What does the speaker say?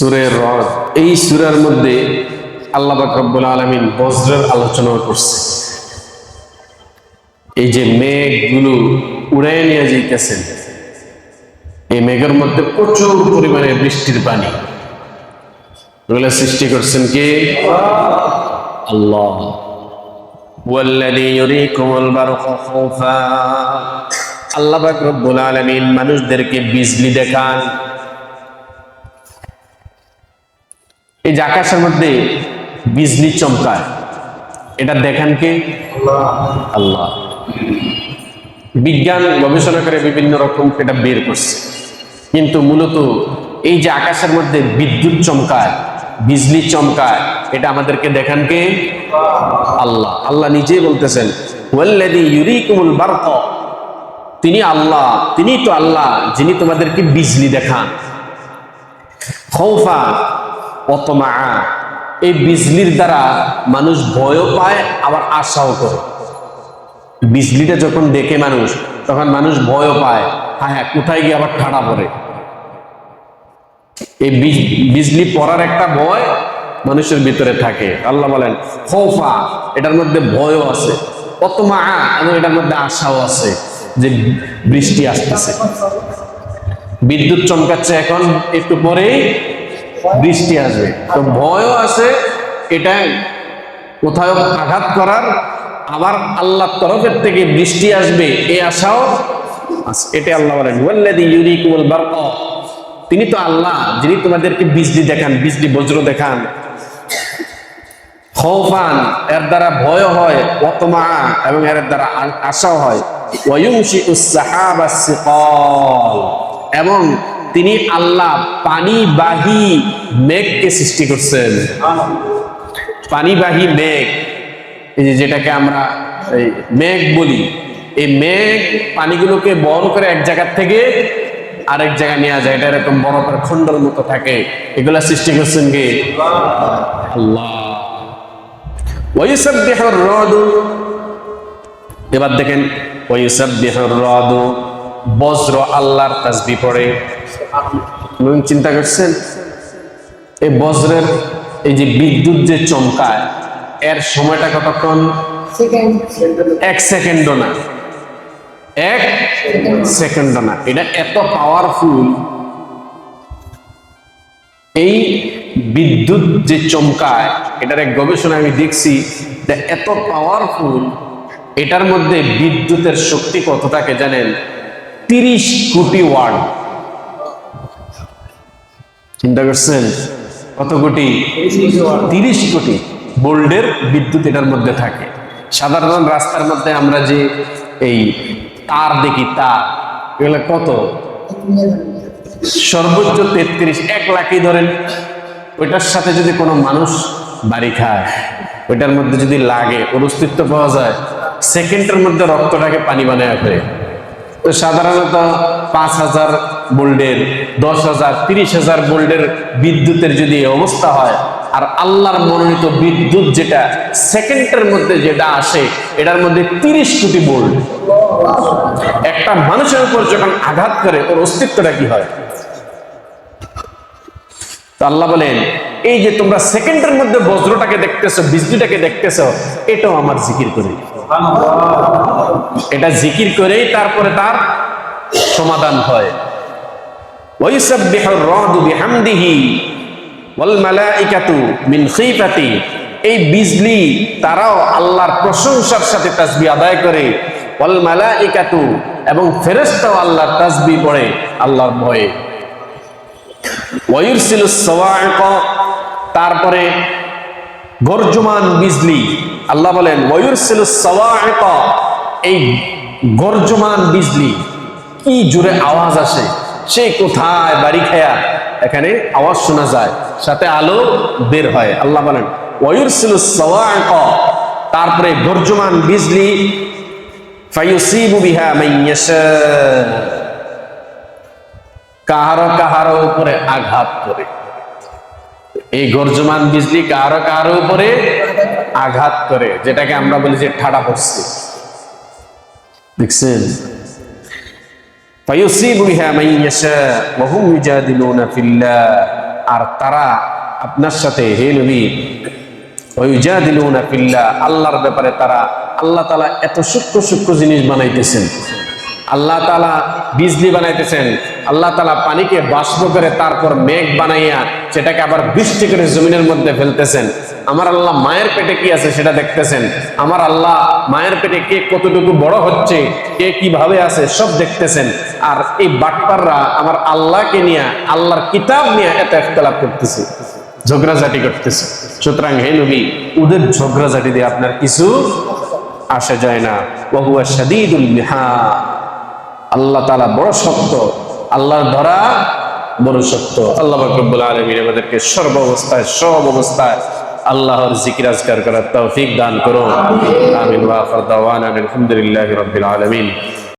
সুরের রদ এই সুরের মধ্যে আল্লাহ বাকরবুল আলমিন বজ্রের আলোচনা করছে। এই যে মেঘগুলো উড়াই নিয়ে যেতেছেন এই মেঘের মধ্যে প্রচুর পরিমাণে বৃষ্টির পানি। সৃষ্টি করছেন কি? আল্লাহ। আল্লাহ আলমিন মানুষদেরকে বিজলি দেখান। এই যে আকাশের মধ্যে বিজলি চমকায়, এটা দেখেন কে? আল্লাহ। বিজ্ঞান গবেষণা করে বিভিন্ন রকম এটা বের করছে। কিন্তু মূলত এই যে আকাশের মধ্যে বিদ্যুৎ চমকায়, বিজলি চমকায়, এটা আমাদেরকে দেখান কে? আল্লাহ। আল্লাহ নিজেই বলতেছেন তিনি আল্লাহ, তিনি তো আল্লাহ, যিনি তোমাদেরকে বিজলি দেখান। খৌফা অতমা। এই বিজলির দ্বারা মানুষ ভয়ও পায়, আবার আশাও করে। বিজলিটা যখন দেখে মানুষ, তখন মানুষ ভয়ও পায়। হ্যাঁ হ্যাঁ কোথায় গিয়ে আবার ঠাড়া পড়ে? এই বিজ- বিজলি পড়ার একটা ভয় মানুষের ভিতরে থাকে। আল্লাহ বলেন, খৌফা। এটার মধ্যে ভয়ও আছে। অতমা, এবং এটার মধ্যে আশাও আছে যে বৃষ্টি আসতেছে। বিদ্যুৎ চমকাচ্ছে এখন, একটু পরেই বৃষ্টি আসবে। তো ভয়ও আছে এটা কোথাও আঘাত করার, আবার আল্লাহর তরফের থেকে বৃষ্টি আসবে এই আশাও এটা আল্লাহ বলেন তিনি তো আল্লাহ, যিনি তোমাদেরকে বিজলি দেখান বিজলি বজ্র দেখান। খৌফান, এর দ্বারা ভয় হয় অতমা এবং এর দ্বারা আশাও হয়। এবং তিনি আল্লাহ পানিবাহী মেঘকে সৃষ্টি করছেন। পানিবাহী মেঘ, এই যে যেটাকে আমরা মেঘ বলি, এই মেঘ পানিগুলোকে বহন করে এক জায়গার থেকে আরেক জায়গায় নেওয়া যায়। এটা এরকম বরফের খন্ডর মতো থাকে। এগুলা সৃষ্টি করছেন কে? আল্লাহ। এবার দেখেন বজ্র আল্লাহর তাসবিহ পড়ে। চিন্তা করছেন? এই বজ্রের এই যে বিদ্যুৎ যে চমকায় এর সময়টা কতক্ষণ? এক সেকেন্ডও না। এক সেকেন্ডও না। এটা এত পাওয়ারফুল এই বিদ্যুৎ যে চমকায় এটার এক গবেষণা আমি দেখছি যে এত পাওয়ারফুল এটার মধ্যে বিদ্যুতের শক্তি কতটাকে জানেন? তিরিশ কোটি ওয়াট। চিন্তা করছেন? কত কোটি? তিরিশ কোটি। বোল্ডের বিদ্যুৎ এটার মধ্যে থাকে। সাধারণ রাস্তার মধ্যে আমরা যে এই তার দেখি, তার, এগুলো কত? সর্বোচ্চ তেত্রিশ, এক লাখই ধরেন। ওইটার সাথে যদি কোনো মানুষ বাড়ি খায়, ওইটার মধ্যে যদি লাগে, ওর অস্তিত্ব পাওয়া যায়, সেকেন্ডের মধ্যে রক্তটাকে পানি বানায় ফেলে। তো সাধারণত পাঁচ হাজার বোল্ডের দশ হাজার তিরিশ হাজার বোল্ডের বিদ্যুতের যদি অবস্থা হয় আর আল্লাহর মনোনীত বিদ্যুৎ যেটা সেকেন্ডের মধ্যে যেটা আসে এটার মধ্যে তিরিশ কোটি বোল্ড একটা মানুষের উপর যখন আঘাত করে ওর অস্তিত্বটা কি হয়? তো আল্লাহ বলেন এই যে তোমরা সেকেন্ডের মধ্যে বজ্রটাকে দেখতেছো বিজলিটাকে দেখতেছো এটাও আমার জিকির করে এটা জিকির করেই তারপরে তার সমাধান হয় ওয়াইসাব্বিহুর রাদু বিহামদিহি ওয়াল মালাইকাতু মিন খিফাতি এই বিজলি তারাও আল্লাহর প্রশংসার সাথে তাসবিহ আদায় করে। ওয়াল মালাইকাতু এবং ফেরেশতাও আল্লাহর তাসবিহ পড়ে আল্লাহর ভয়ে। ওয়ুরসিলুস সাওয়াইক তারপরে গর্জমান বিজলি। আল্লাহ বলেন ওয়ুরসিলুস সাওয়াইক এই গর্জমান বিজলি। কি জোরে আওয়াজ আসে। সে কোথায় বাড়ি খায়া এখানে আওয়াজ শোনা যায়, সাথে আলো বের হয়। আল্লাহ বলেন তারপরে গর্জমান বিজলি কাহারো কাহারো উপরে আঘাত করে। এই গর্জমান বিজলি কাহারো কাহারো উপরে আঘাত করে, যেটাকে আমরা বলি যে ঠাডা পড়ছে দেখছেন? আর তারা আপনার সাথে, হে নবী আল্লাহর ব্যাপারে তারা, আল্লাহ তালা এত সূক্ষ্ম সূক্ষ্ম জিনিস বানাইতেছেন। আল্লাহ তালা বিজলি বানাইতেছেন। আল্লাহ তালা পানিকে বাষ্প করে তারপর মেঘ বানাইয়া সেটাকে আবার বৃষ্টি করে জমিনের মধ্যে ফেলতেছেন। আমার আল্লাহ মায়ের পেটে কি আছে সেটা দেখতেছেন। আমার আল্লাহ মায়ের পেটে কে কতটুকু বড় হচ্ছে, কে কীভাবে আছে সব দেখতেছেন। আর এই বাটপাররা আমার আল্লাহকে নিয়ে, আল্লাহর কিতাব নিয়ে এত একতলাপ করতেছে, ঝগড়াঝাটি করতেছে। সুতরাং হে নবী, ওদের ঝগড়াঝাটি দিয়ে আপনার কিছু আসা যায় না। বহুয়া শাদীদুল মিহা আল্লাহ তালা বড় শক্ত, আল্লাহর ধরা বড় শক্ত। আল্লাহ রব্বুল আলমীর আমাদেরকে সর্ব অবস্থায়, সব অবস্থায় আল্লাহর জিকির আজকার করার তৌফিক দান করুন। আমিন ওয়া আলহামদুলিল্লাহি রাব্বিল